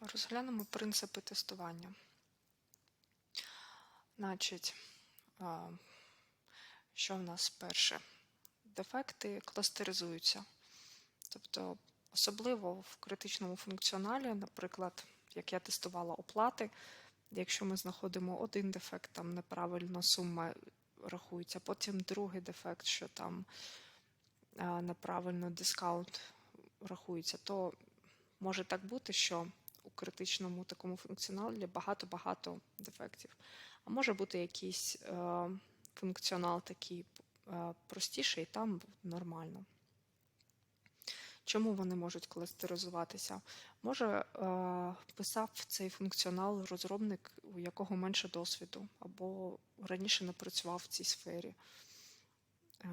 Розглянемо принципи тестування. Значить, що в нас перше? Дефекти кластеризуються. Тобто, особливо в критичному функціоналі, наприклад, як я тестувала оплати, якщо ми знаходимо один дефект, там неправильно сума рахується, потім другий дефект, що там неправильно дискаунт рахується, то може так бути, що у критичному такому функціоналі багато-багато дефектів. А може бути якийсь е, функціонал такий е, простіший, там нормально. Чому вони можуть кластеризуватися? Може, е, писав цей функціонал розробник, у якого менше досвіду, або раніше не працював в цій сфері, е,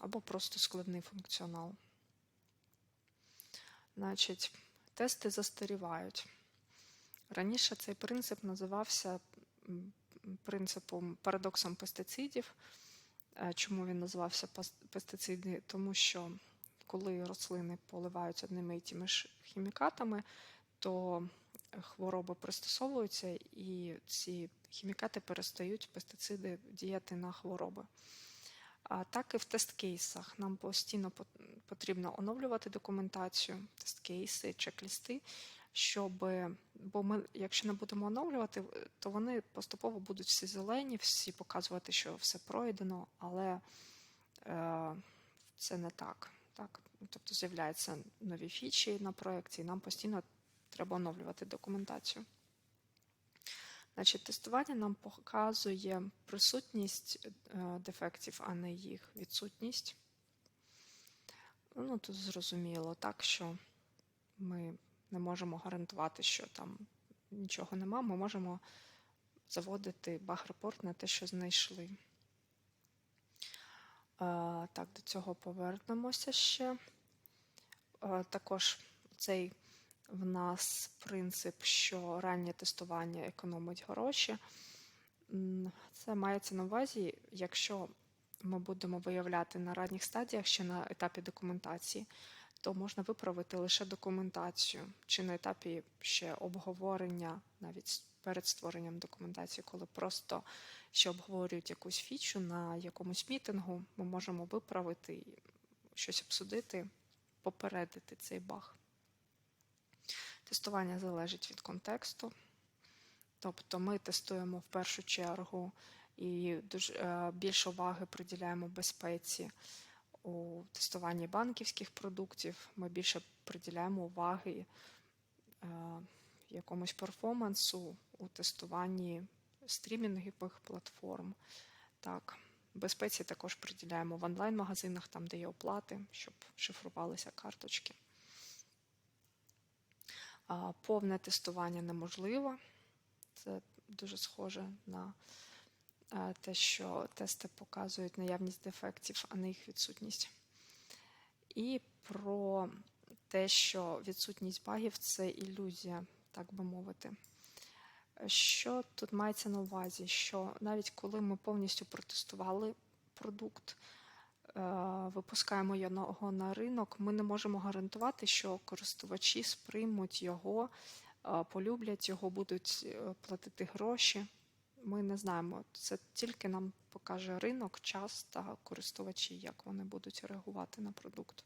або просто складний функціонал. Значить, тести застарівають. Раніше цей принцип називався принципом парадоксом пестицидів. Е, Чому він називався пестициди? Тому що коли рослини поливаються одними і тими ж хімікатами, то хвороби пристосовуються, і ці хімікати перестають пестициди діяти на хвороби. Так і в тест-кейсах нам постійно потрібно оновлювати документацію, тест-кейси, чек-лісти, щоб, бо ми, якщо не будемо оновлювати, то вони поступово будуть всі зелені, всі показувати, що все пройдено, але е, це не так. так. Тобто з'являються нові фічі на проєкті, і нам постійно треба оновлювати документацію. Значить, тестування нам показує присутність дефектів, а не їх відсутність. Ну, тут зрозуміло, так, що ми не можемо гарантувати, що там нічого нема. Ми можемо заводити баг-репорт на те, що знайшли. Е, Так, до цього повернемося ще. Е, Також цей в нас принцип, що раннє тестування економить гроші. Це мається на увазі, якщо ми будемо виявляти на ранніх стадіях, ще на етапі документації, то можна виправити лише документацію, чи на етапі ще обговорення, навіть перед створенням документації, коли просто ще обговорюють якусь фічу на якомусь мітингу, ми можемо виправити щось обсудити, попередити цей баг. Тестування залежить від контексту. Тобто ми тестуємо в першу чергу і дуже е, більше уваги приділяємо безпеці у тестуванні банківських продуктів. Ми більше приділяємо уваги е, якомусь перформансу у тестуванні стрімінгових платформ. Так, безпеці також приділяємо в онлайн-магазинах, там, де є оплати, щоб шифрувалися карточки. Повне тестування неможливо. Це дуже схоже на е, те, що тести показують наявність дефектів, а не їх відсутність. І про те, що відсутність багів це ілюзія, так би мовити. Що тут мається на увазі? Що навіть коли ми повністю протестували продукт, е, випускаємо його на ринок, ми не можемо гарантувати, що користувачі сприймуть його, полюблять його, будуть е, платити гроші. Ми не знаємо. Це тільки нам покаже ринок, час та користувачі, як вони будуть реагувати на продукт.